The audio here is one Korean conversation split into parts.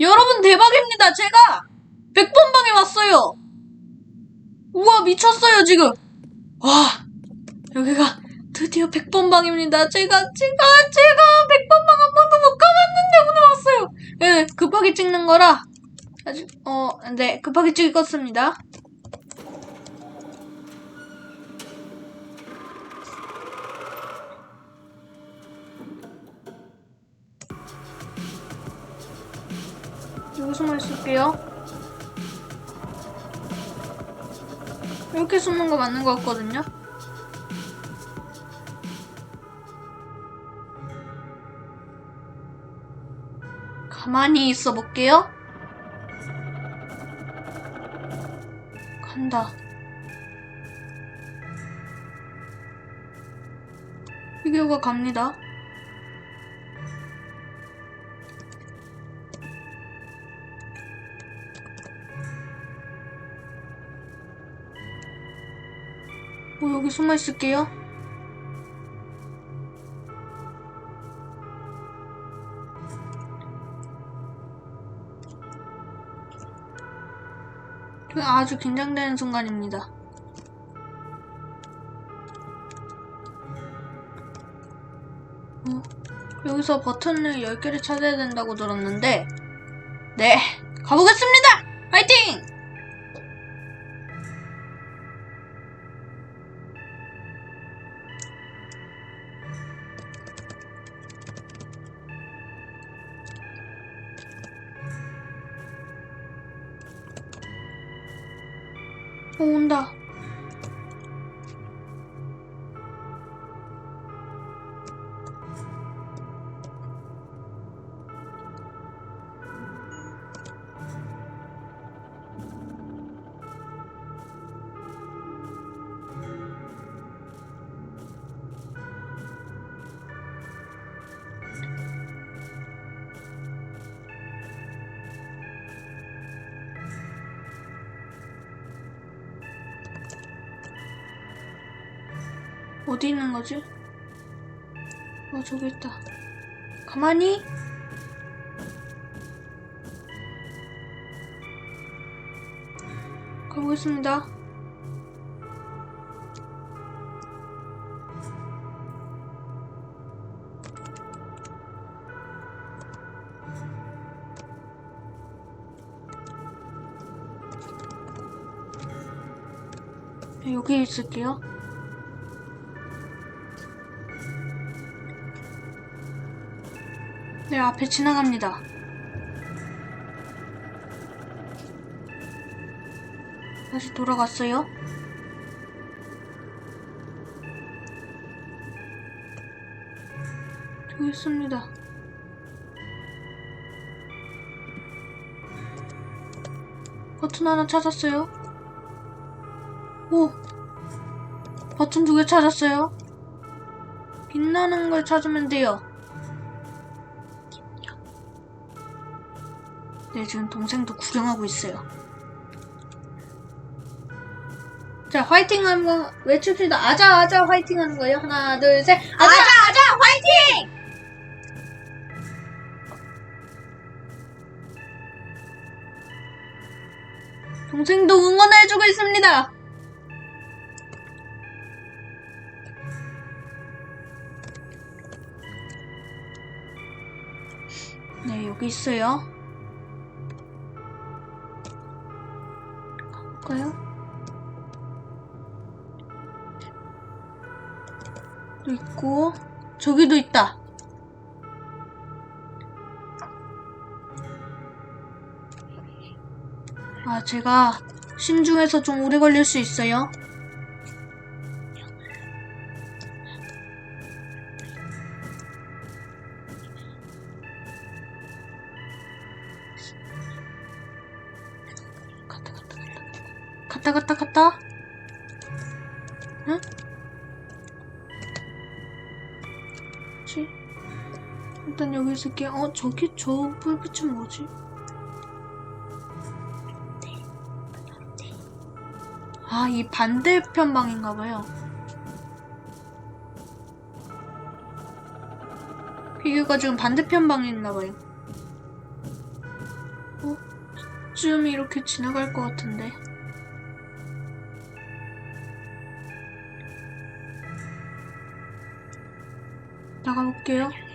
여러분 대박입니다. 제가 100번 방에 왔어요. 우와 미쳤어요 지금. 와 여기가 드디어 100번 방입니다. 제가 제가 제가 100번 방 한 번도 못 가봤는데 오늘 왔어요. 예 급하게 찍는 거라 아직 어 네 급하게 찍었습니다. 여기 숨어 있을게요. 이렇게 숨는 거 맞는 것 같거든요. 가만히 있어 볼게요. 간다. 피규어가 갑니다. 뭐 여기 숨어 있을게요. 아주 긴장되는 순간입니다. 어, 여기서 버튼을 10개를 찾아야 된다고 들었는데, 네, 가보겠습니다! 화이팅! 어, 온 어디 있는 거지? 어, 저기 있다. 가만히? 가보겠습니다. 네, 여기 있을게요. 네, 앞에 지나갑니다. 다시 돌아갔어요. 저기 있습니다. 버튼 하나 찾았어요. 오! 버튼 두 개 찾았어요. 빛나는 걸 찾으면 돼요. 네, 지금 동생도 구경하고 있어요. 자, 화이팅 하는 거 외칩시다. 아자, 아자, 화이팅 하는 거예요. 하나, 둘, 셋. 아자! 아자 화이팅! 동생도 응원해주고 있습니다. 네, 여기 있어요. 있고, 저기도 있다. 아, 제가 신중해서 좀 오래 걸릴 수 있어요. 갔다, 갔다, 갔다. 갔다, 갔다, 갔다. 응? 일단 여기 있을게. 어, 저기 저 불빛은 뭐지? 아, 이 반대편 방인가 봐요. 비교가 지금 반대편 방에 있나 봐요. 어? 쯤 이렇게 지나갈 것 같은데. 나가볼게요.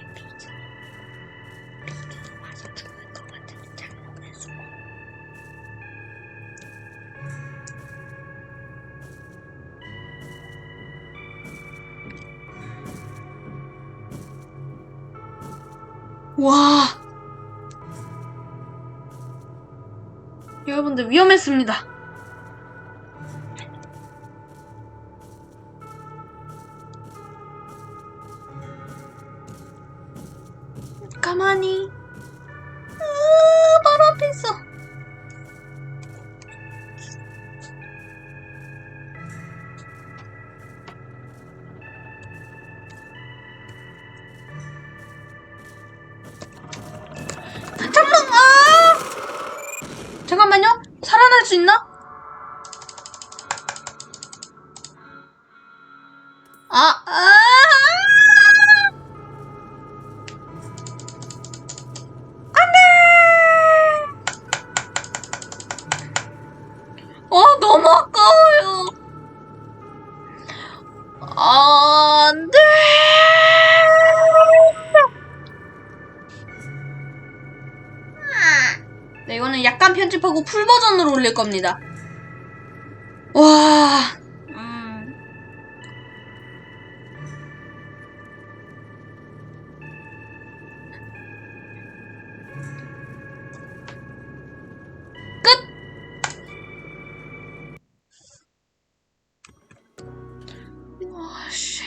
와. 여러분들 위험했습니다. 가만히. 아, 바로 앞에 있어. 할 수 있나? 아, 아! 네, 이거는 약간 편집하고 풀 버전으로 올릴 겁니다. 와. 끝. 와씨.